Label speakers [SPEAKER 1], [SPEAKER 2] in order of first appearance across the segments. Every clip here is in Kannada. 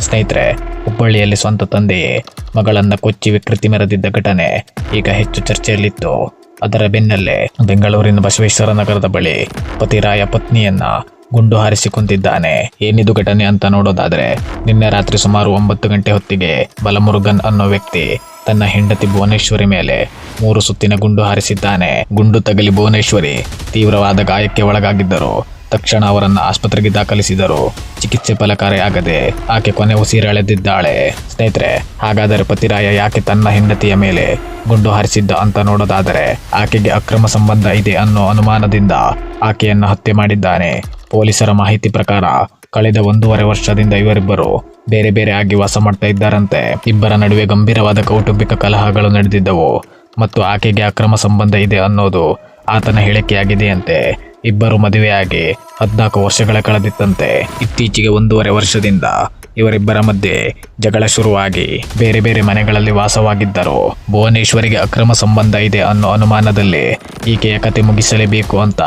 [SPEAKER 1] ಸ್ನೇಹಿತರೆ, ಹುಬ್ಬಳ್ಳಿಯಲ್ಲಿ ಸ್ವಂತ ತಂದೆಯೇ, ಮಗಳನ್ನ ಕೊಚ್ಚಿ ವಿಕೃತಿ ಮೆರೆದಿದ್ದ ಘಟನೆ ಈಗ ಹೆಚ್ಚು ಚರ್ಚೆಯಲ್ಲಿತ್ತು. ಅದರ ಬೆನ್ನಲ್ಲೇ ಬೆಂಗಳೂರಿನ ಬಸವೇಶ್ವರ ನಗರದ ಬಳಿ ಪತಿರಾಯ ಪತ್ನಿಯನ್ನ ಗುಂಡು ಹಾರಿಸಿಕೊಂಡಿದ್ದಾನೆ ಏನಿದು ಘಟನೆ ಅಂತ ನೋಡೋದಾದ್ರೆ, ನಿನ್ನೆ ರಾತ್ರಿ ಸುಮಾರು ಒಂಬತ್ತು ಗಂಟೆ ಹೊತ್ತಿಗೆ ಬಲಮುರುಗನ್ ಅನ್ನೋ ವ್ಯಕ್ತಿ ತನ್ನ ಹೆಂಡತಿ ಭುವನೇಶ್ವರಿ ಮೇಲೆ ಮೂರು ಸುತ್ತಿನ ಗುಂಡು ಹಾರಿಸಿದ್ದಾನೆ. ಗುಂಡು ತಗಲಿ ಭುವನೇಶ್ವರಿ ತೀವ್ರವಾದ ಗಾಯಕ್ಕೆ ಒಳಗಾಗಿದ್ದರು. ತಕ್ಷಣ ಅವರನ್ನು ಆಸ್ಪತ್ರೆಗೆ ದಾಖಲಿಸಿದರು. ಚಿಕಿತ್ಸೆ ಫಲಕಾರಿಯಾಗದೆ ಆಕೆ ಕೊನೆ ಉಸಿರೆಳೆದಿದ್ದಾಳೆ. ಸ್ನೇಹಿತರೆ, ಹಾಗಾದರೆ ಪತಿರಾಯ ಯಾಕೆ ತನ್ನ ಹೆಂಡತಿಯ ಮೇಲೆ ಗುಂಡು ಹಾರಿಸಿದ್ದ ಅಂತ ನೋಡೋದಾದರೆ ಆಕೆಗೆ ಅಕ್ರಮ ಸಂಬಂಧ ಇದೆ ಅನ್ನೋ ಅನುಮಾನದಿಂದ ಆಕೆಯನ್ನು ಹತ್ಯೆ ಮಾಡಿದ್ದಾನೆ. ಪೊಲೀಸರ ಮಾಹಿತಿ ಪ್ರಕಾರ ಕಳೆದ ಒಂದೂವರೆ ವರ್ಷದಿಂದ ಇವರಿಬ್ಬರು ಬೇರೆ ಬೇರೆ ಆಗಿ ವಾಸ ಮಾಡ್ತಾ ಇದ್ದಾರಂತೆ. ಇಬ್ಬರ ನಡುವೆ ಗಂಭೀರವಾದ ಕೌಟುಂಬಿಕ ಕಲಹಗಳು ನಡೆದಿದ್ದವು ಮತ್ತು ಆಕೆಗೆ ಅಕ್ರಮ ಸಂಬಂಧ ಇದೆ ಅನ್ನೋದು ಆತನ ಹೇಳಿಕೆಯಾಗಿದೆಯಂತೆ. ಇಬ್ಬರು ಮದುವೆಯಾಗಿ ಹದಿನಾಲ್ಕು ವರ್ಷಗಳ ಕಳೆದಿತ್ತಂತೆ ಇತ್ತೀಚೆಗೆ ಒಂದೂವರೆ ವರ್ಷದಿಂದ ಇವರಿಬ್ಬರ ಮಧ್ಯೆ ಜಗಳ ಶುರುವಾಗಿ ಬೇರೆ ಬೇರೆ ಮನೆಗಳಲ್ಲಿ ವಾಸವಾಗಿದ್ದರು ಭುವನೇಶ್ವರಿಗೆ ಅಕ್ರಮ ಸಂಬಂಧ ಇದೆ ಅನ್ನೋ ಅನುಮಾನದಲ್ಲಿ ಈಕೆಯ ಕತೆ ಮುಗಿಸಲೇಬೇಕು ಅಂತ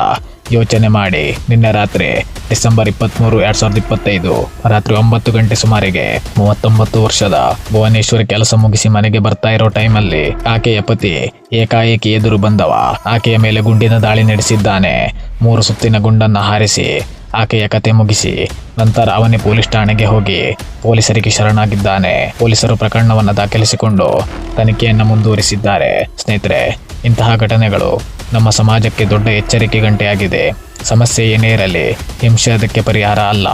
[SPEAKER 1] ಯೋಚನೆ ಮಾಡಿ ನಿನ್ನೆ ರಾತ್ರಿ ಡಿಸೆಂಬರ್ ಇಪ್ಪತ್ಮೂರು ಎರಡ್ ಸಾವಿರದ ಇಪ್ಪತ್ತೈದು, ರಾತ್ರಿ ಒಂಬತ್ತು ಗಂಟೆ ಸುಮಾರಿಗೆ ಮೂವತ್ತೊಂಬತ್ತು ವರ್ಷದ ಭುವನೇಶ್ವರಿ ಕೆಲಸ ಮುಗಿಸಿ ಮನೆಗೆ ಬರ್ತಾ ಇರೋ ಟೈಮಲ್ಲಿ ಆಕೆಯ ಪತಿ ಏಕಾಏಕಿ ಎದುರು ಬಂದವ. ಆಕೆಯ ಮೇಲೆ ಗುಂಡಿನ ದಾಳಿ ನಡೆಸಿದ್ದಾನೆ. ಮೂರು ಸುತ್ತಿನ ಗುಂಡನ್ನು ಹಾರಿಸಿ ಆಕೆಯ ಕತೆ ಮುಗಿಸಿ ನಂತರ ಅವನೇ ಪೊಲೀಸ್ ಠಾಣೆಗೆ ಹೋಗಿ ಪೊಲೀಸರಿಗೆ ಶರಣಾಗಿದ್ದಾನೆ. ಪೊಲೀಸರು ಪ್ರಕರಣವನ್ನು ದಾಖಲಿಸಿಕೊಂಡು ತನಿಖೆಯನ್ನು ಮುಂದುವರಿಸಿದ್ದಾರೆ. ಸ್ನೇಹಿತರೆ ಇಂತಹ ಘಟನೆಗಳು ನಮ್ಮ ಸಮಾಜಕ್ಕೆ ದೊಡ್ಡ ಎಚ್ಚರಿಕೆ ಗಂಟೆಯಾಗಿದೆ ಸಮಸ್ಯೆ ಏನೇ ಇರಲಿ ಹಿಂಸೆ ಅದಕ್ಕೆ ಪರಿಹಾರ ಅಲ್ಲ.